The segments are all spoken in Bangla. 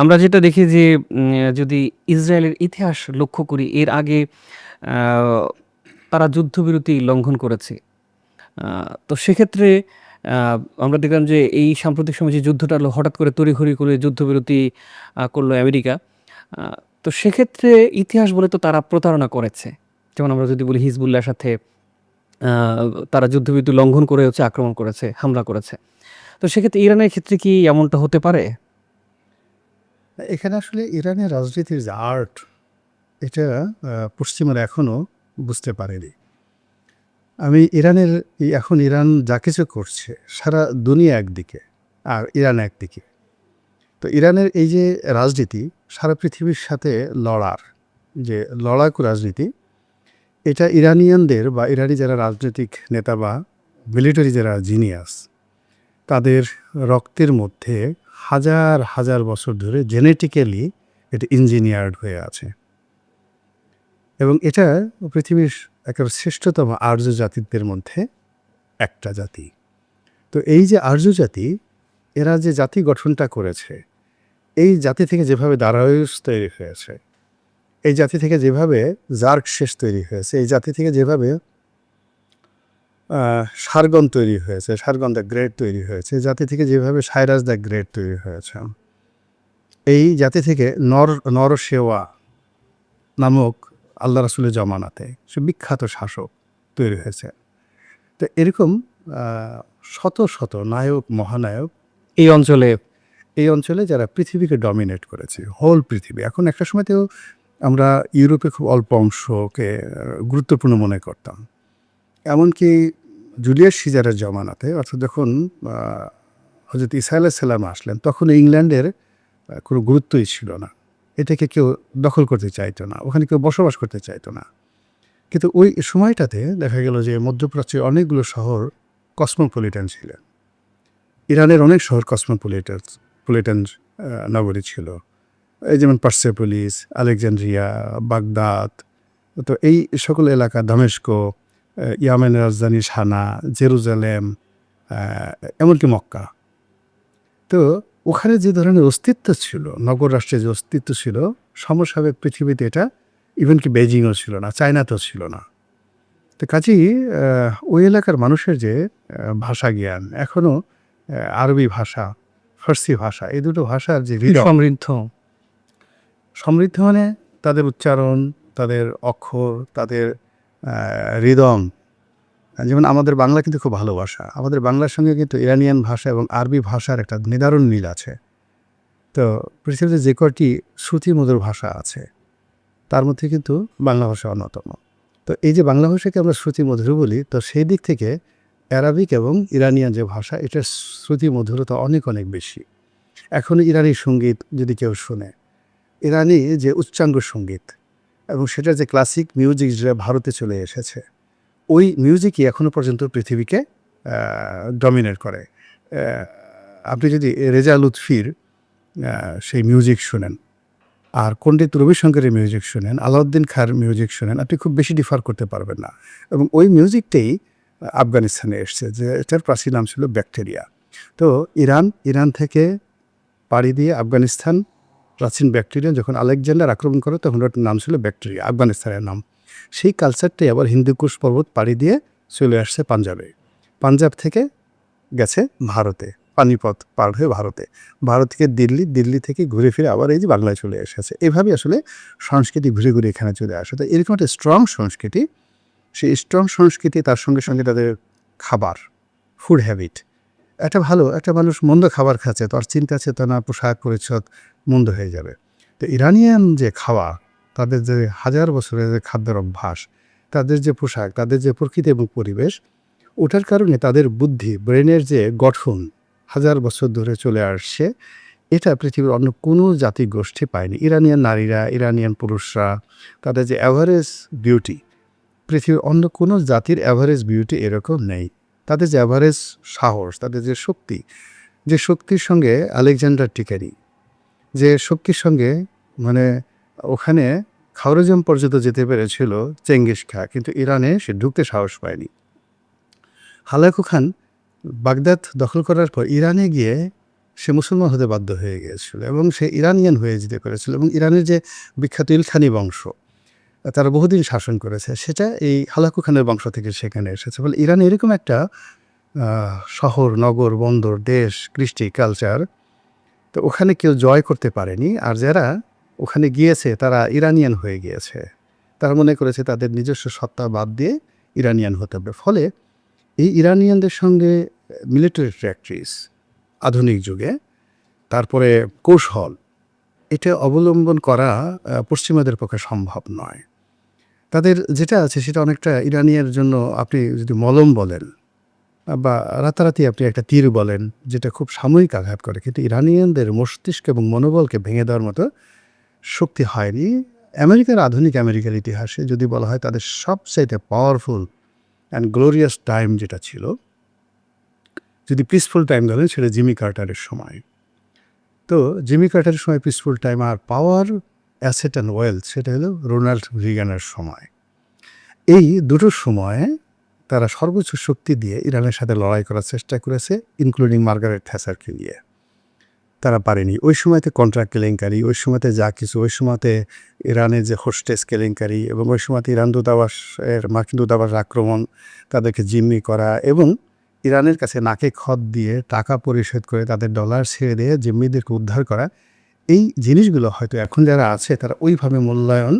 আমরা যেটা দেখি যে যদি ইসরায়েলের ইতিহাস লক্ষ্য করি, এর আগে তারা যুদ্ধবিরতি লঙ্ঘন করেছে। তো সেক্ষেত্রে আমরা দেখলাম যে, এই সাম্প্রতিক সময় যে যুদ্ধটা হলো, হঠাৎ করে তড়িঘড়ি করে যুদ্ধবিরতি করল আমেরিকা। তো সেক্ষেত্রে ইতিহাস বলে তো তারা প্রতারণা করেছে। যেমন আমরা যদি বলি, হিজবুল্লাহর সাথে তারা যুদ্ধবিরতি লঙ্ঘন করে হচ্ছে, আক্রমণ করেছে, হামলা করেছে। তো সেক্ষেত্রে ইরানের ক্ষেত্রে কি এমনটা হতে পারে? এখানে আসলে ইরানের রাজনীতির যে আর্ট, এটা পশ্চিমারা এখনও বুঝতে পারেনি। আমি ইরানের, এখন ইরান যা কিছু করছে, সারা দুনিয়া একদিকে, আর ইরান একদিকে। তো ইরানের এই যে রাজনীতি, সারা পৃথিবীর সাথে লড়ার যে লড়াকু রাজনীতি, এটা ইরানিয়ানদের বা ইরানি যারা রাজনৈতিক নেতা বা মিলিটারি যারা জিনিয়াস, তাদের রক্তের মধ্যে হাজার হাজার বছর ধরে জেনেটিক্যালি এটা ইঞ্জিনিয়ার্ড হয়ে আছে। এবং এটা পৃথিবীর একেবারে শ্রেষ্ঠতম আর্য জাতিদের মধ্যে একটা জাতি। তো এই যে আর্য জাতি, এরা যে জাতি গঠনটা করেছে, এই জাতি থেকে যেভাবে দারায়ুস তৈরি হয়েছে, এই জাতি থেকে যেভাবে জার্ক শেষ তৈরি হয়েছে, এই জাতি থেকে যেভাবে সারগন তৈরি হয়েছে সারগন দ্য গ্রেট তৈরি হয়েছে জাতি থেকে যেভাবে সাইরাস দ্য গ্রেট তৈরি হয়েছে। এই জাতি থেকে নর, নরসেওয়া নামক আল্লাহ রাসুলের জমানাতে সে বিখ্যাত শাসক তৈরি হয়েছে। তো এরকম শত শত নায়ক, মহানায়ক এই অঞ্চলে এই অঞ্চলে যারা পৃথিবীকে ডমিনেট করেছে হোল পৃথিবী, এখন একটা সময়তেও আমরা ইউরোপে খুব অল্প অংশকে গুরুত্বপূর্ণ মনে করতাম। এমনকি জুলিয়াস সিজারের জমানাতে, অর্থাৎ যখন হজরত ইসা সালাম আসলেন, তখন ইংল্যান্ডের কোনো গুরুত্বই ছিল না। এটাকে কেউ দখল করতে চাইতো না, ওখানে কেউ বসবাস করতে চাইতো না। কিন্তু ওই সময়টাতে দেখা গেল যে মধ্যপ্রাচ্যের অনেকগুলো শহর কসমোপলিটন ছিলেন। ইরানের অনেক শহর কসমোপলিটন, পলিটন নগরী ছিল। এই যেমন পার্সেপোলিস আলেকজান্ড্রিয়া বাগদাদ, তো এই সকল এলাকা, দামেস্কো ইয়ামেনের রাজধানী সানা জেরুজালেম এমনকি মক্কা। তো ওখানে যে ধরনের অস্তিত্ব ছিল নগর রাষ্ট্রের যে অস্তিত্ব ছিল সমসাবেক পৃথিবীতে এটা ইভেন কি বেজিংও ছিল না চায়নাতেও ছিল না। তো কাজেই ওই এলাকার মানুষের যে ভাষা জ্ঞান এখনও আরবি ভাষা ফার্সি ভাষা এই দুটো ভাষার যে সমৃদ্ধ। সমৃদ্ধ মানে তাদের উচ্চারণ তাদের অক্ষর তাদের হৃদম। যেমন আমাদের বাংলা কিন্তু খুব ভালো ভাষা। আমাদের বাংলার সঙ্গে কিন্তু ইরানিয়ান ভাষা এবং আরবি ভাষার একটা নিদারুণ মিল আছে। তো পৃথিবীতে যে কটি শ্রুতি মধুর ভাষা আছে, তার মধ্যে কিন্তু বাংলা ভাষা অন্যতম। তো এই যে বাংলা ভাষাকে আমরা শ্রুতি মধুর বলি, তো সেই দিক থেকে অ্যারাবিক এবং ইরানিয়ান যে ভাষা, এটার শ্রুতি মধুরতা অনেক অনেক বেশি। এখন ইরানি সংগীত যদি কেউ শুনে, ইরানি যে উচ্চাঙ্গ সংগীত এবং সেটা যে ক্লাসিক মিউজিক যেটা ভারতে চলে এসেছে, ওই মিউজিকই এখনও পর্যন্ত পৃথিবীকে ডমিনেট করে। আপনি যদি রেজা লুৎফির সেই মিউজিক শুনেন, আর পণ্ডিত রবিশঙ্করের মিউজিক শুনেন, আলাউদ্দিন খার মিউজিক শুনেন, আপনি খুব বেশি ডিফার করতে পারবেন না। এবং ওই মিউজিকটাই আফগানিস্তানে এসছে, যে এটার প্রাচীন নাম ছিল ব্যাকটেরিয়া। তো ইরান ইরান থেকে পাড়ি দিয়ে আফগানিস্তান প্রাচীন ব্যাকটেরিয়া যখন আলেকজান্ডার আক্রমণ করে, তখন ওটার নাম ছিল ব্যাকটেরিয়া, আফগানিস্তানের নাম। সেই কালচারটাই আবার হিন্দুকুশ পর্বত পাড়ি দিয়ে চলে আসছে পাঞ্জাবে। পাঞ্জাব থেকে গেছে ভারতে, পানিপথ পার হয়ে ভারতে। ভারত থেকে দিল্লি দিল্লি থেকে ঘুরে ফিরে আবার এই যে বাংলায় চলে এসেছে। এভাবে আসলে সংস্কৃতি ঘুরে ঘুরে এখানে চলে আসে। তো এরকম একটা স্ট্রং সংস্কৃতি, সেই স্ট্রং সংস্কৃতি তার সঙ্গে সঙ্গে তাদের খাবার ফুড হ্যাবিট একটা ভালো, একটা মানুষ মন্দ খাবার খাচ্ছে, তার চিন্তা চেতনা, পোশাক পরিচ্ছদ মন্দ হয়ে যাবে। তো ইরানিয়ান যে খাওয়া, তাদের যে হাজার বছরের যে খাদ্যের অভ্যাস, তাদের যে পোশাক, তাদের যে প্রকৃতি এবং পরিবেশ, ওটার কারণে তাদের বুদ্ধি, ব্রেনের যে গঠন হাজার বছর ধরে চলে আসছে, এটা পৃথিবীর অন্য কোনো জাতি গোষ্ঠী পায়নি। ইরানিয়ান নারীরা, ইরানিয়ান পুরুষরা, তাদের যে অ্যাভারেজ বিউটি পৃথিবীর অন্য কোনো জাতির অ্যাভারেজ বিউটি এরকম নেই। তাদের যে অ্যাভারেজ সাহস, তাদের যে শক্তি, যে শক্তির সঙ্গে আলেকজান্ডার টিকারি যে শক্তির সঙ্গে মানে ওখানে খাওয়ারেজম পর্যন্ত যেতে পেরেছিল চেঙ্গিস খা, কিন্তু ইরানে সে ঢুকতে সাহস পায়নি। হালাকু খান বাগদাদ দখল করার পর ইরানে গিয়ে সে মুসলমান হতে বাধ্য হয়ে গিয়েছিল এবং সে ইরানিয়ান হয়ে যেতে পেরেছিল এবং ইরানের যে বিখ্যাত ইলখানি বংশ, তারা বহুদিন শাসন করেছে, সেটা এই হালাকু খানের বংশ থেকে সেখানে এসেছে। ফলে ইরান এরকম একটা শহর, নগর, বন্দর, দেশ, কৃষ্টি কালচার তো ওখানে কেউ জয় করতে পারেনি, আর যারা ওখানে গিয়েছে তারা ইরানিয়ান হয়ে গিয়েছে। তারা মনে করেছে তাদের নিজস্ব সত্তা বাদ দিয়ে ইরানিয়ান হতে হবে। ফলে এই ইরানিয়ানদের সঙ্গে মিলিটারি প্র্যাকটিস আধুনিক যুগে, তারপরে কৌশল, এটা অবলম্বন করা পশ্চিমাদের পক্ষে সম্ভব নয়। তাদের যেটা আছে সেটা অনেকটা ইরানিয়ার জন্য আপনি যদি মলম বলেন বা রাতারাতি আপনি একটা তীর বলেন, যেটা খুব সাময়িক আঘাত করে, কিন্তু ইরানিয়ানদের মস্তিষ্ক এবং মনোবলকে ভেঙে দেওয়ার মতো শক্তি হয়নি। আমেরিকার আধুনিক আমেরিকার ইতিহাসে যদি বলা হয় তাদের সবচাইতে পাওয়ারফুল অ্যান্ড গ্লোরিয়াস টাইম যেটা ছিল, যদি পিসফুল টাইম ধরেন সেটা জিমি কার্টারের সময়। তো জিমি কার্টারের সময় পিসফুল টাইম আর পাওয়ার অ্যাসেট অ্যান্ড ওয়েলথ সেটা হলো রোনাল্ড রিগানের সময়। এই দুটোর সময়ে তারা সর্বোচ্চ শক্তি দিয়ে ইরানের সাথে লড়াই করার চেষ্টা করেছে ইনক্লুডিং মার্গারেট থ্যাসারকে নিয়ে। তারা পারেনি। ওই সময়তে কন্ট্রাক্ট কেলেঙ্কারি, ওই সময়তে যা কিছু, ওই সময়তে ইরানের যে হোস্টেস কেলেঙ্কারি এবং ওই সময়তে ইরান দূতাবাসের, মার্কিন দূতাবাস আক্রমণ, তাদেরকে জিম্মি করা এবং ইরানের কাছে নাকে খত দিয়ে টাকা পরিশোধ করে তাদের ডলার ছেড়ে দিয়ে জিম্মিদেরকে উদ্ধার করা, এই জিনিসগুলো হয়তো এখন যারা আছে তারা ওইভাবে মূল্যায়ন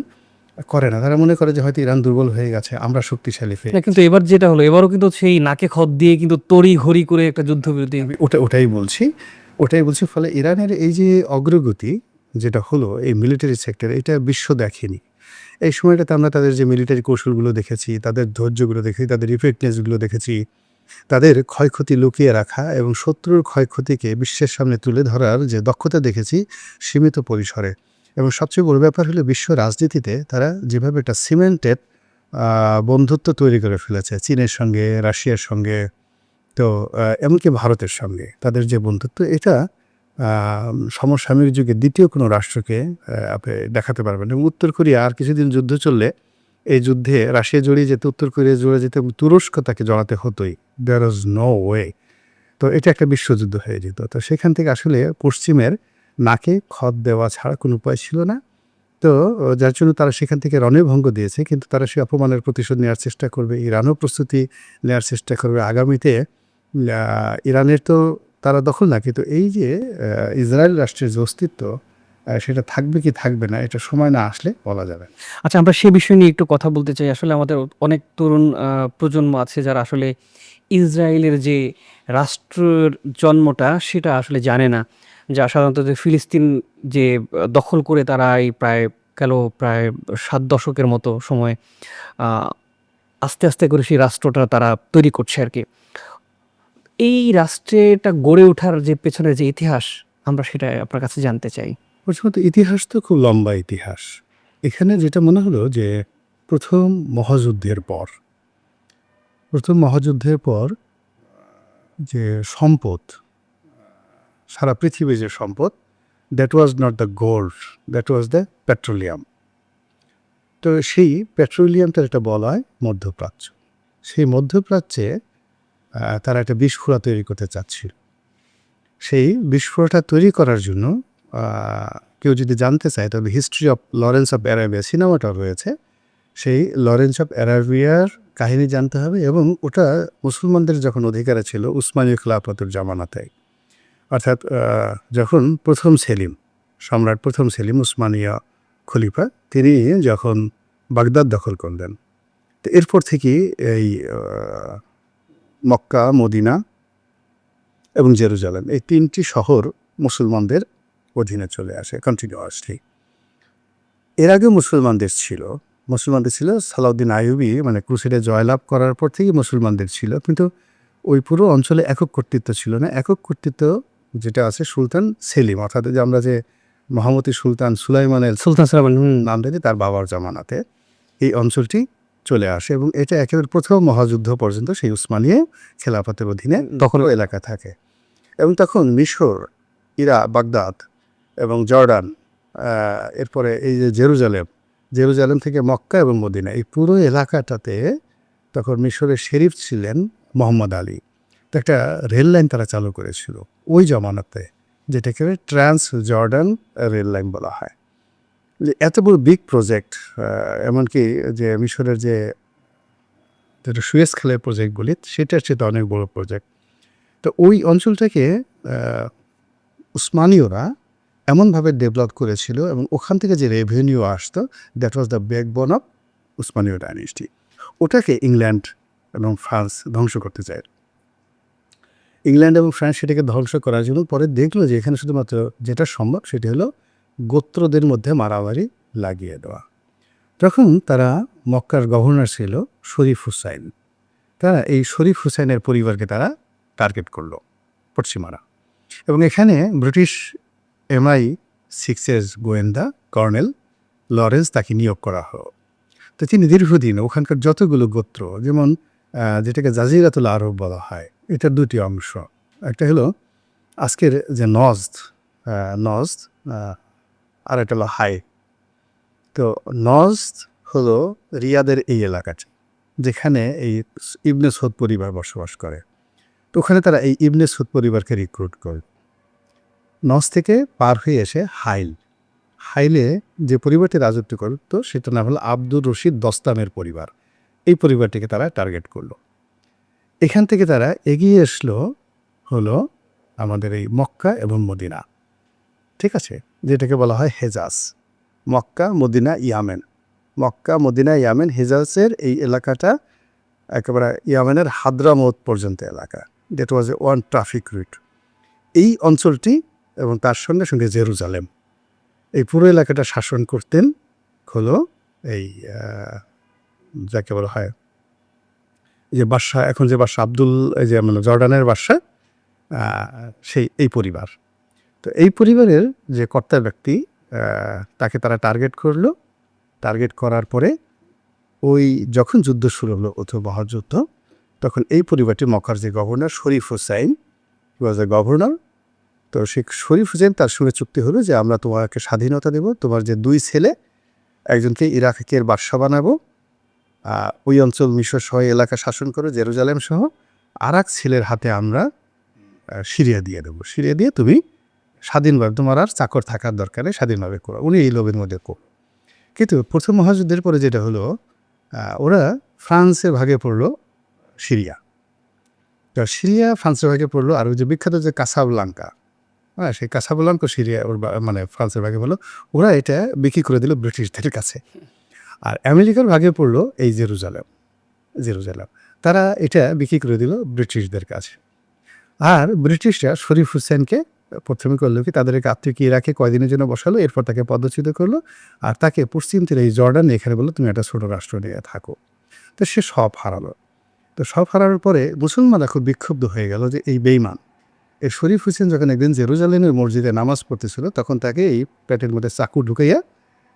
করে না। তারা মনে করে যে হয়তো ইরান দুর্বল হয়ে গেছে আমরা শক্তিশালী ফের। কিন্তু এবার যেটা হলো এবারও কিন্তু সেই নাকে খত দিয়ে কিন্তু তড়ি হরি করে একটা যুদ্ধবিরতি আমি ওটা ওটাই বলছি ওটাই বলছি ফলে ইরানের এই যে অগ্রগতি যেটা হলো এই মিলিটারি সেক্টরে এটা বিশ্ব দেখেনি। এই সময়টাতে আমরা তাদের যে মিলিটারি কৌশলগুলো দেখেছি তাদের ধৈর্যগুলো দেখেছি তাদের ইফেক্টনেসগুলো দেখেছি তাদের ক্ষয়ক্ষতি লুকিয়ে রাখা এবং শত্রুর ক্ষয়ক্ষতিকে বিশ্বের সামনে তুলে ধরার যে দক্ষতা দেখেছি সীমিত পরিসরে। এবং সবচেয়ে বড় ব্যাপার হলো বিশ্ব রাজনীতিতে তারা যেভাবে একটা সিমেন্টেড বন্ধুত্ব তৈরি করে ফেলেছে চীনের সঙ্গে, রাশিয়ার সঙ্গে, তো এমনকি ভারতের সঙ্গে তাদের যে বন্ধুত্ব এটা সমসাময়িক যুগে দ্বিতীয় কোনো রাষ্ট্রকে আপনি দেখাতে পারবেন এবং উত্তর কোরিয়া আর কিছুদিন যুদ্ধ চললে এই যুদ্ধে রাশিয়া জড়িয়ে যেতে, উত্তর কোরিয়া জড়িয়ে যেতে তুরস্ক তাকে জড়াতে হতোই। দেয়ার ওয়াজ নো ওয়ে তো এটা একটা বিশ্বযুদ্ধ হয়ে যেত। তো সেখান থেকে আসলে পশ্চিমের নাকে খত দেওয়া ছাড়া কোনো উপায় ছিল না। তো যার জন্য তারা সেখান থেকে রণভঙ্গ দিয়েছে, কিন্তু তারা সেই অপমানের প্রতিশোধ নেওয়ার চেষ্টা করবে, ইরানও প্রস্তুতি নেওয়ার চেষ্টা করবে। আগামীতে ইরানের তো তারা দখল না, কিন্তু এই যে ইসরায়েল রাষ্ট্রের যে অস্তিত্ব সেটা থাকবে কি থাকবে না, এটা সময় না আসলে বলা যাবে আচ্ছা আমরা সে বিষয় নিয়ে একটু কথা বলতে চাই। আসলে আমাদের অনেক তরুণ প্রজন্ম আছে যারা আসলে ইসরায়েলের যে রাষ্ট্রের জন্মটা, সেটা আসলে জানে না। যা সাধারণত যে ফিলিস্তিন যে দখল করে তারা এই প্রায় গেল প্রায় সাত দশকের মতো সময় আস্তে আস্তে করে সেই রাষ্ট্রটা তারা তৈরি করছে আর কি। এই রাষ্ট্রেটা গড়ে ওঠার যে পেছনের যে ইতিহাস, আমরা সেটা আপনার কাছে জানতে চাই। প্রথমত ইতিহাস তো খুব লম্বা ইতিহাস। এখানে যেটা মনে হলো যে, প্রথম মহাযুদ্ধের পর, প্রথম মহাযুদ্ধের পর যে সম্পদ সারা পৃথিবী যে সম্পদ that was not the gold that was the petroleum তো সেই পেট্রোলিয়ামটার একটা বলা হয় মধ্যপ্রাচ্য। সেই মধ্যপ্রাচ্যে তারা একটা বিস্ফোরা তৈরি করতে চাচ্ছিল। সেই বিস্ফোরণটা তৈরি করার জন্য কেউ যদি জানতে চায় তবে history of Lawrence of Arabia সিনেমাটা রয়েছে। সেই লরেন্স অফ অ্যারাবিয়ার কাহিনী জানতে হবে এবং ওটা মুসলমানদের যখন অধিকারে ছিল উসমানীয় খিলাফতের জামানাতে। অর্থাৎ যখন প্রথম সেলিম, সম্রাট প্রথম সেলিম উসমানিয়া খলিফা, তিনি যখন বাগদাদ দখল করলেন, তো এরপর থেকে এই মক্কা, মদিনা এবং জেরুজালেম এই তিনটি শহর মুসলমানদের অধীনে চলে আসে কন্টিনিউয়াসলি এর আগে মুসলমানদের ছিল মুসলমানদের ছিল সালাউদ্দিন আইয়ুবি মানে ক্রুসেডে জয়লাভ করার পর থেকেই মুসলমানদের ছিল, কিন্তু ওই পুরো অঞ্চলে একক কর্তৃত্ব ছিল না, একক কর্তৃত্ব যেটা আছে সুলতান সেলিম অর্থাৎ যে আমরা যে মহামতি সুলতান সুলাইমানের সুলতান সালামান হুম। নাম দিই তার বাবার জামানাতে এই অঞ্চলটি চলে আসে এবং এটা একেবারে প্রথম মহাযুদ্ধ পর্যন্ত সেই উসমানীয় খেলাফতের অধীনে দখল এলাকা থাকে। এবং তখন মিশর ইরা বাগদাদ এবং জর্ডান এরপরে এই যে জেরুজালেম জেরুজালেম থেকে মক্কা এবং মদিনা এই পুরো এলাকাটাতে তখন মিশরের শেরিফ ছিলেন মোহাম্মদ আলী। একটা রেল লাইন তারা চালু করেছিল। ওই জমানাতে যেটাকে ট্রান্স জর্ডান রেল লাইন বলা হয়। যে এত বড় বিগ প্রজেক্ট এমনকি যে মিশরের যে যেটা সুয়েস সুয়েজ প্রজেক্ট বলি, সেটার চেয়ে অনেক বড় প্রজেক্ট তো ওই অঞ্চলটাকে উসমানীয়রা এমনভাবে ডেভেলপ করেছিল এবং ওখান থেকে যে রেভিনিউ আসতো that was the backbone of উসমানীয় dynasty ওটাকে ইংল্যান্ড এবং ফ্রান্স ধ্বংস করতে চায়। ইংল্যান্ড এবং ফ্রান্স সেটাকে ধ্বংস করার জন্য পরে দেখল যে এখানে শুধুমাত্র যেটা সম্ভব সেটি হলো গোত্রদের মধ্যে মারামারি লাগিয়ে দেওয়া। তখন তারা মক্কার গভর্নর ছিল শরীফ হুসাইন। তারা এই শরীফ হুসাইনের পরিবারকে তারা টার্গেট করল পশ্চিমারা। এবং এখানে ব্রিটিশ এমআই সিক্সের গোয়েন্দা কর্নেল লরেন্স তাকে নিয়োগ করা হলো। তো তিনি দীর্ঘদিন ওখানকার যতগুলো গোত্র, যেমন যেটাকে জাজিরাতুল আরব বলা হয় এটার দুটি অংশ। একটা হলো আজকের যে নজদ আহ, নজদ আর একটা হলো হাই। তো নজদ হলো রিয়াদের এই এলাকাটি যেখানে এই ইবনে সৌদ পরিবার বসবাস করে। তো ওখানে তারা এই ইবনে সৌদ পরিবারকে রিক্রুট করে। নজ থেকে পার হয়ে এসে হাইল। হাইলে যে পরিবারটি রাজত্ব করতো সেটা নাম হলো আব্দুর রশিদ দস্তামের পরিবার। এই পরিবারটিকে তারা টার্গেট করল। এখান থেকে তারা এগিয়ে আসলো হলো আমাদের এই মক্কা এবং মদিনা। ঠিক আছে? যেটাকে বলা হয় Hejaz. Mecca, Medina, Yemen. Mecca, Medina, Yemen হেজাজের এই এলাকাটা একেবারে ইয়ামেনের হাদ্রামত পর্যন্ত এলাকা। That was a one traffic route এই অঞ্চলটি এবং তার সঙ্গে সঙ্গে জেরুজালেম। এই পুরো এলাকাটা শাসন করতেন হলো এই যাকে বলা হয় যে বাদশাহ এখন যে বাদশাহ আব্দুল, এই যে মানে জর্ডানের বাদশাহ সেই, এই পরিবার। তো এই পরিবারের যে কর্তা ব্যক্তি তাকে তারা টার্গেট করল। টার্গেট করার পরে ওই যখন যুদ্ধ শুরু হলো, অথবা মহাযুদ্ধ তখন এই পরিবারটি মক্কার যে governor, Sharif Hussein was a governor তো সে শরীফ হুসেন তার সঙ্গে চুক্তি হলো যে আমরা তোমাকে স্বাধীনতা দেব, তোমার যে দুই ছেলে, একজনকে ইরাকের বাদশা বানাবো ওই অঞ্চল মিশর সহ এলাকা শাসন করে জেরুজালেম সহ আর এক ছেলের হাতে আমরা সিরিয়া দিয়ে দেবো। সিরিয়া দিয়ে তুমি স্বাধীনভাবে তোমার আর চাকর থাকার দরকারে স্বাধীনভাবে করো। উনি এই লোভের মধ্যে করো কিন্তু প্রথম মহাযুদ্ধের পরে যেটা হলো ওরা ফ্রান্সের ভাগে পড়ল সিরিয়া। তো সিরিয়া ফ্রান্সের ভাগে পড়ল আর ওই যে বিখ্যাত যে কাসাবলাঙ্কা হ্যাঁ সেই কাসাবলাঙ্কা সিরিয়া ওর মানে ফ্রান্সের ভাগে পড়ল, ওরা এটা বিক্রি করে দিল ব্রিটিশদের কাছে। আর আমেরিকার ভাগে পড়ল এই জেরুজালেম জেরুজালেম। তারা এটা বিক্রি করে দিল ব্রিটিশদের কাছে। আর ব্রিটিশরা শরীফ হুসেনকে প্রথমে করল কি, তাদেরকে আত্মীয় ইরাকে কয়দিনের জন্য বসালো, এরপর তাকে পদচ্যুত করল, আর তাকে পশ্চিম তীরে এই জর্ডান, এখানে বলল, তুমি একটা ছোটো রাষ্ট্র নিয়ে থাকো। তো সে সব হারালো। তো সব হারানোর পরে মুসলমানরা খুব বিক্ষুব্ধ হয়ে গেল যে এই বেইমান এই শরীফ হোসেন যখন একদিন জেরুজালেমের মসজিদে নামাজ পড়তেছিল, তখন তাকে এই পেটের মধ্যে চাকু ঢুকাইয়া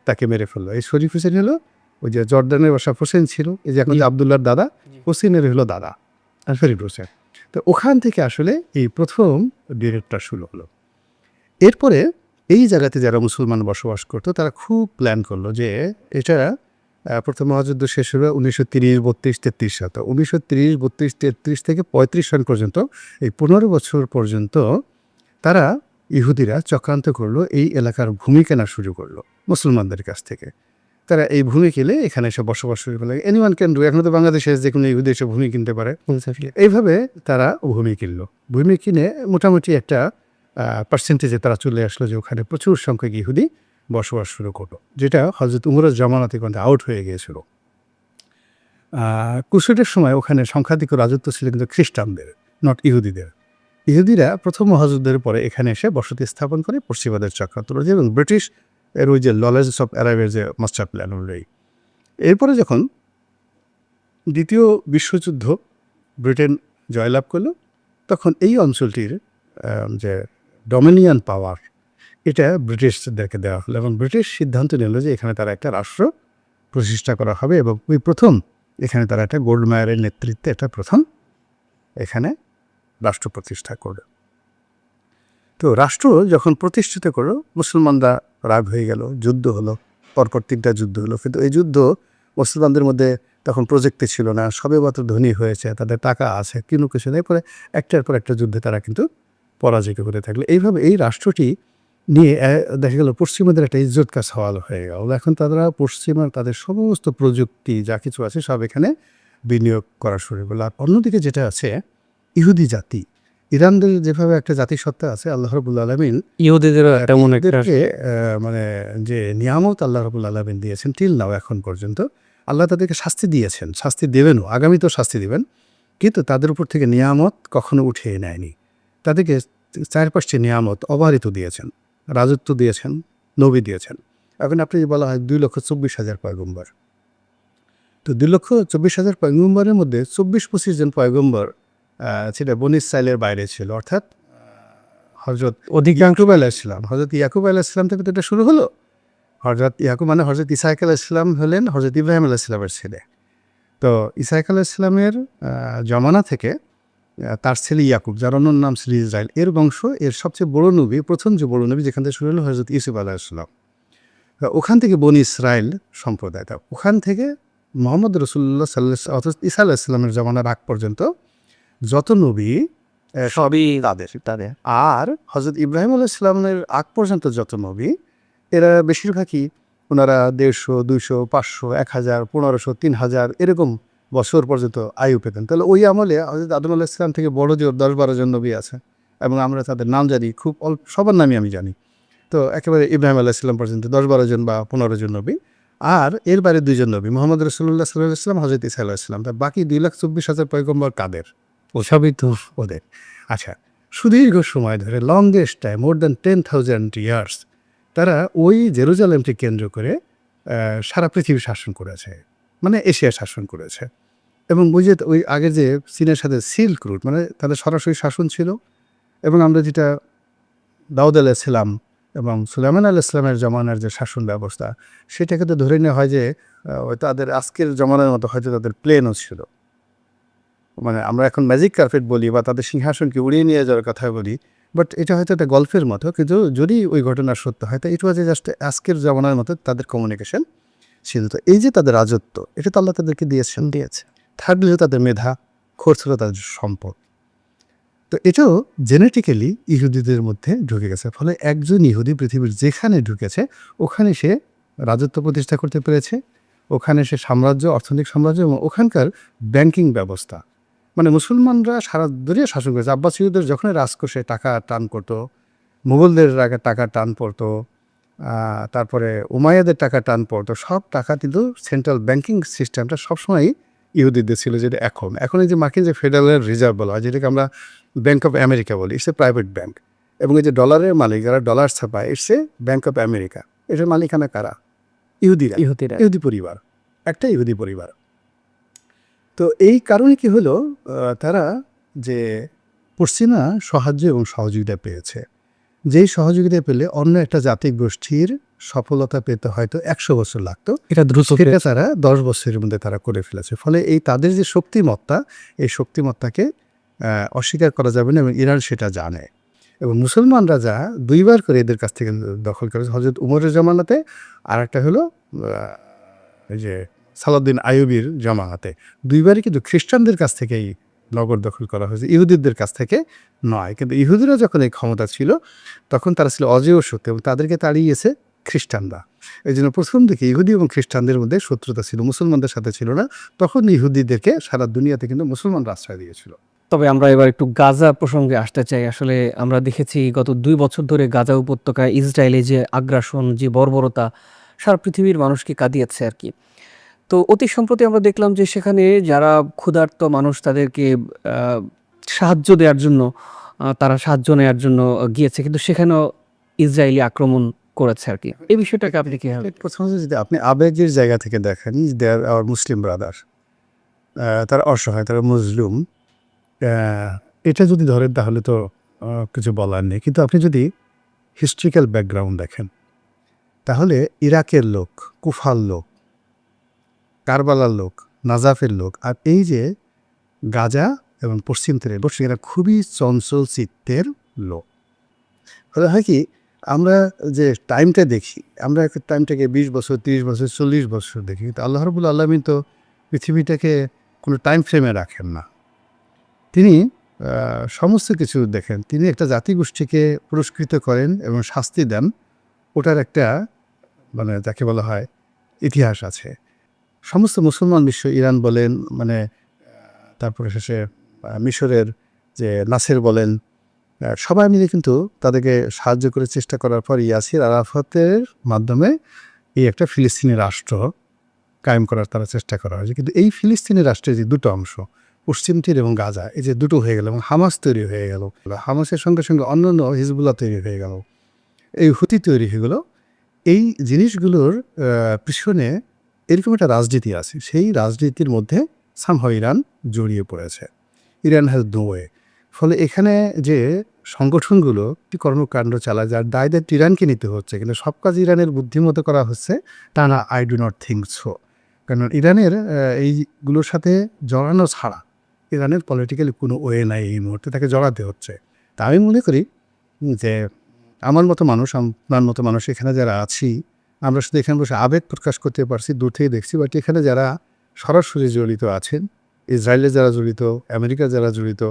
তাকে মেরে ফেলল। এই শরীফ হোসেন হলো ওই যে জর্দানের বাসা হোসেন ছিল এই যে এখন যে আবদুল্লার দাদা হোসেনের হলো দাদা আর শরীফ হোসেন। তো ওখান থেকে আসলে এই প্রথম ডিরেক্টটা শুরু হলো। এরপরে এই জায়গাতে যারা মুসলমান বসবাস করতো তারা খুব প্ল্যান করল যে এটা প্রথম মহাযুদ্ধ শেষ হলো উনিশশো তিরিশ বত্রিশ তেত্রিশ সাল। তো উনিশশো তিরিশ বত্রিশ তেত্রিশ থেকে পঁয়ত্রিশ সাল পর্যন্ত এই পনেরো বছর পর্যন্ত তারা ইহুদিরা চক্রান্ত করল এই এলাকার ভূমি কেনা শুরু করল। মুসলমানদের কাছ থেকে। তারা এই ভূমি কিনে এখানে এসে বসবাস শুরু করল এনিওয়ান ক্যান ডু এখন তো বাংলাদেশে যে কোনো ইহুদি এসে ভূমি কিনতে পারে। এইভাবে তারা ভূমি কিনল। ভূমি কিনে মোটামুটি একটা পার্সেন্টেজে তারা চলে আসলো যে ওখানে প্রচুর সংখ্যক ইহুদি বসবাস শুরু করল যেটা হজরত উমরের জামানাতে কিন্তু আউট হয়ে গিয়েছিল। কুশটের সময় ওখানে সংখ্যাধিক রাজত্ব ছিল কিন্তু খ্রিস্টানদের নট ইহুদিদের। ইহুদিরা প্রথম মহাযুদ্ধের পরে এখানে এসে বসতি স্থাপন করে পশ্চিমাদের চক্রান্ত এবং ব্রিটিশ এর ওই যে নলেজ অফ অ্যারাইভের যে মাস্টার প্ল্যান অনুযায়ী। এরপরে যখন দ্বিতীয় বিশ্বযুদ্ধ ব্রিটেন জয়লাভ করল, তখন এই অঞ্চলটির যে ডমিনিয়ান পাওয়ার এটা ব্রিটিশদেরকে দেওয়া হলো এবং ব্রিটিশ সিদ্ধান্ত নিল যে এখানে তারা একটা রাষ্ট্র প্রতিষ্ঠা করা হবে এবং ওই প্রথম এখানে তারা একটা গোল্ড মায়ারের নেতৃত্বে এটা প্রথম এখানে রাষ্ট্র প্রতিষ্ঠা করল তো রাষ্ট্র যখন প্রতিষ্ঠিত করল, মুসলমানরা রাগ হয়ে গেল, যুদ্ধ হলো, পরপর তিনটা যুদ্ধ হলো। কিন্তু এই যুদ্ধ মুসলমানদের মধ্যে তখন প্রযুক্তি ছিল না, সবে মাত্র ধনী হয়েছে, তাদের টাকা আছে, কিনু কিছু নেই, পরে একটার পর একটা যুদ্ধে তারা কিন্তু পরাজিত করে থাকলে। এইভাবে এই রাষ্ট্রটি নিয়ে দেখা গেল পশ্চিমাদের একটা ইজ্জত কাজ সওয়াল হয়ে গেল। এখন তারা পশ্চিমার তাদের সমস্ত প্রযুক্তি, যা কিছু আছে, সব এখানে বিনিয়োগ করা শুরু করল। আর অন্যদিকে যেটা আছে, ইহুদি জাতি ইরানদের যেভাবে একটা জাতিসত্তা আছে আল্লাহ রবুল আলমিন ইহুদিদেরও তেমন একটা মানে যে নিয়ামত আল্লাহ রবুল আলমিন দিয়েছেন টিল নাও এখন পর্যন্ত আল্লাহ তাদেরকে শাস্তি দিয়েছেন শাস্তি দেবেনও আগামীতেও শাস্তি দেবেন কিন্তু তাদের উপর থেকে নিয়ামত কখনো উঠিয়ে নেয়নি। তাদেরকে চার পাঁচটি নিয়ামত অবারিত দিয়েছেন রাজত্ব দিয়েছেন নবী দিয়েছেন। এখন আপনি যে বলা হয় দুই লক্ষ চব্বিশ হাজার পয়গম্বর তো দুই লক্ষ চব্বিশ হাজার পয়গম্বরের মধ্যে চব্বিশ পঁচিশ জন পয়গম্বর সেটা বনিস সাইলের বাইরে ছিল অর্থাৎ হজরত অধিকাংশ ইয়াকুব আলাহ ইসলাম হজরত ইয়াকুব আলাহ ইসলাম থেকে তো এটা শুরু হলো। হজরত ইয়াকুব মানে হজরত ইসাইক আলাহ ইসলাম হলেন হজরত ইব্রাহিম আলাহ ইসলামের ছেলে। তো ইসাইক আলাহ ইসলামের জমানা থেকে তার ছেলে ইয়াকুব যার অন্য নাম ছিল ইসরায়েল এর বংশ এর সবচেয়ে বড় নবী প্রথম যে বড় নবী যেখান থেকে শুরু হলো হজরত ইউসুফ আলাহ ইসলাম ওখান থেকে বনি ইসরায়েল সম্প্রদায় তা ওখান থেকে মোহাম্মদ রসুল্লাহ সাল্লাহ অর্থাৎ ইসা আলাহ ইসলামের জমানার আগ পর্যন্ত যত নবী সবই তাদের। তাদের। আর হজরত ইব্রাহিম আলাহ ইসলামের আগ পর্যন্ত যত নবী এরা বেশিরভাগই ওনারা দেড়শো দুইশো পাঁচশো এক হাজার পনেরোশো তিন হাজার এরকম বছর পর্যন্ত আয়ু পেতেন। তাহলে ওই আমলে হজরত আদম আলাহ ইসলাম থেকে বড় যে দশ বারো জন নবী আছে এবং আমরা তাদের নাম জানি খুব অল্প সবার নামই আমি জানি। তো একেবারে ইব্রাহিম আলাহ ইসলাম পর্যন্ত দশ বারো জন বা পনেরো জন নবী। আর এর বাইরে দুইজন নবী মোহাম্মদ রসুল্লাহ সাল্লাহ ইসলাম হজরত ইসা আল্লাহ ইসলাম তা বাকি দুই লাখ চব্বিশ হাজার পয়গম্বর কাদের? সবই তো ওদের। আচ্ছা সুদীর্ঘ সময় ধরে longest time more than ten thousand years তারা ওই জেরুজালেমকে কেন্দ্র করে সারা পৃথিবী শাসন করেছে মানে এশিয়া শাসন করেছে। এবং ওই যে ওই আগে যে চীনের সাথে সিল্ক রুট মানে তাদের সরাসরি শাসন ছিল, এবং আমরা যেটা দাউদ ইসলাম এবং সুলাইমান আল ইসলামের জমানার যে শাসন ব্যবস্থা, সেটাকে তো ধরে নেওয়া হয় যে তাদের আজকের জমানার মতো হয়তো তাদের প্লেনও ছিল। মানে আমরা এখন ম্যাজিক কার্পেট বলি বা তাদের সিংহাসনকে উড়িয়ে নিয়ে যাওয়ার কথা বলি বাট এটা হয়তো একটা গল্পের মতো কিন্তু যদি ওই ঘটনা সত্য হয় তো ইট ওয়াজ জাস্ট আজকের জমানার মতো তাদের কমিউনিকেশন ছিল। তো এই যে তাদের রাজত্ব এটা তো আল্লাহ তাদেরকে দিয়েছেন। দিয়েছে। থার্ডলি হলো তাদের মেধা খোর্স হলো তাদের সম্পদ। তো এটাও জেনেটিক্যালি ইহুদিদের মধ্যে ঢুকে গেছে ফলে একজন ইহুদি পৃথিবীর যেখানে ঢুকেছে ওখানে সে রাজত্ব প্রতিষ্ঠা করতে পেরেছে ওখানে সে সাম্রাজ্য অর্থনৈতিক সাম্রাজ্য এবং ওখানকার ব্যাংকিং ব্যবস্থা। মানে মুসলমানরা সারা দুনিয়া শাসন করেছে। আব্বাসীয়দের যখন রাজ করছে টাকা টান করতো মুঘলদের আগে টাকা টান পড়তো তারপরে উমায়াদের টাকা টান পড়তো সব টাকা কিন্তু সেন্ট্রাল ব্যাংকিং সিস্টেমটা সবসময় ইহুদিদের ছিল যেটা এখন। এখন এই যে মার্কিন যে ফেডারেল রিজার্ভ বলা হয় যেটাকে আমরা ব্যাংক অফ আমেরিকা বলি ইটস এ প্রাইভেট ব্যাংক এবং এই যে ডলারের মালিক যারা dollar ছাপায় it's a bank of America এটার মালিকানা কারা? ইহুদিরা। ইহুদিরা। ইহুদি পরিবার। একটা ইহুদি পরিবার। তো এই কারণে কি হলো? তারা যে পশ্চিমা সাহায্য এবং সহযোগিতা পেয়েছে। যেই সহযোগিতা পেলে অন্য একটা জাতি গোষ্ঠীর সফলতা পেতে হয়তো একশো বছর লাগতো। এটা দ্রুত সেটা তারা দশ বছরের মধ্যে তারা করে ফেলেছে। ফলে এই তাদের যে শক্তিমত্তা এই শক্তিমত্তাকে অস্বীকার করা যাবে না এবং ইরান সেটা জানে। এবং মুসলমানরা যা দুইবার করে এদের কাছ থেকে দখল করেছে হজরত উমরের জামানাতে আর একটা হলো এই যে সালাউদ্দিন আইয়ুবির জামানাতে দুইবারই কিন্তু খ্রিস্টানদের কাছ থেকেই নগর দখল করা হয়েছে, ইহুদিদের কাছ থেকে নয়। কিন্তু ইহুদিরা যখন এই ক্ষমতা ছিল, তখন তারা ছিল অজেয় শক্তি এবং তাদেরকে তাড়িয়েছে খ্রিস্টানরা। এই জন্য প্রথম দিকে ইহুদি এবং খ্রিস্টানদের মধ্যে শত্রুতা ছিল, মুসলমানদের সাথে ছিল না। তখন ইহুদিদেরকে সারা দুনিয়াতে কিন্তু মুসলমানরা আশ্রয় দিয়েছিল। তবে আমরা এবার একটু গাজা প্রসঙ্গে আসতে চাই। আসলে আমরা দেখেছি গত দুই বছর ধরে গাজা উপত্যকায় ইসরায়েলে যে আগ্রাসন, যে বর্বরতা, সারা পৃথিবীর মানুষকে কাঁদিয়েছে আর কি। তো অতি সম্প্রতি আমরা দেখলাম যে সেখানে যারা ক্ষুধার্ত মানুষ তাদেরকে সাহায্য দেওয়ার জন্য তারা সাহায্য নেওয়ার জন্য গিয়েছে। কিন্তু সেখানেও ইসরায়েলি আক্রমণ করেছে আর কি। এই বিষয়টাকে আপনি কি প্রথমত যদি আপনি আবেগের জায়গা থেকে দেখেন দেয়ার আওয়ার মুসলিম ব্রাদার তারা অসহায়, তারা মুসলুম এটা যদি ধরেন তাহলে তো কিছু বলার নেই। কিন্তু আপনি যদি হিস্ট্রিক্যাল ব্যাকগ্রাউন্ড দেখেন, তাহলে ইরাকের লোক, কুফার লোক কারবালার লোক, নাজাফের লোক। আর এই যে গাজা এবং পশ্চিম তীরের লোক সেখানে খুবই চঞ্চল চিত্তের লোক। ফলে হয় কি, আমরা যে টাইমটা দেখি, আমরা একটা টাইমটাকে বিশ বছর, তিরিশ বছর, চল্লিশ বছর দেখি, কিন্তু আল্লাহ রবুল আলমিন তো পৃথিবীটাকে কোনো টাইম ফ্রেমে রাখেন না। তিনি সমস্ত কিছু দেখেন। তিনি একটা জাতিগোষ্ঠীকে পুরস্কৃত করেন এবং শাস্তি দেন। ওটার একটা মানে যাকে বলা হয় ইতিহাস আছে। সমস্ত মুসলমান বিশ্ব ইরান বলেন মানে তারপরে শেষে মিশরের যে নাসের বলেন সবাই মিলে কিন্তু তাদেরকে সাহায্য করে চেষ্টা করার পর ইয়াসির আরাফাতের মাধ্যমে এই একটা ফিলিস্তিনি রাষ্ট্র কায়েম করার তারা চেষ্টা করা হয়েছে। কিন্তু এই ফিলিস্তিনি রাষ্ট্রের যে দুটো অংশ, পশ্চিম তীর এবং গাজা, এই যে দুটো হয়ে গেল এবং হামাস তৈরি হয়ে গেল। হামাসের সঙ্গে সঙ্গে অন্যান্য হিজবুল্লাহ তৈরি হয়ে গেল। এই হুতি তৈরি হয়ে গেল। এই জিনিসগুলোর পিছনে এরকম একটা রাজনীতি আছে। সেই রাজনীতির মধ্যে সামহাও ইরান জড়িয়ে পড়েছে। ইরান হ্যাজ নো ওয়ে ফলে এখানে যে সংগঠনগুলো কর্মকাণ্ড চালায়, যার দায় দায়িত্ব ইরানকে নিতে হচ্ছে, কিন্তু সব কাজ ইরানের বুদ্ধিমতো করা হচ্ছে, তা না I do not think so কারণ ইরানের এইগুলোর সাথে জড়ানো ছাড়া ইরানের পলিটিক্যালি কোনো ওয়ে নাই এই মুহূর্তে, তাকে জড়াতে হচ্ছে। তা আমি মনে করি যে, আমার মতো মানুষ আপনার মতো মানুষ এখানে যারা আছি আমরা শুধু এখানে বসে আবেগ প্রকাশ করতে পারছি, দূর থেকে দেখছি। বাট এখানে যারা সরাসরি জড়িত আছেন, ইসরায়েলে যারা জড়িত, আমেরিকা যারা জড়িত,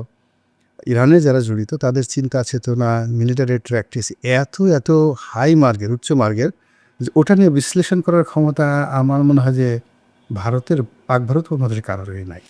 ইরানে যারা জড়িত, তাদের চিন্তা, চেতনা মিলিটারি প্র্যাকটিস এত এত হাই মার্গের উচ্চ মার্গের যে ওটা নিয়ে বিশ্লেষণ করার ক্ষমতা আমার মনে হয় যে ভারতের, পাক ভারত মধ্যে কারোরই নাই।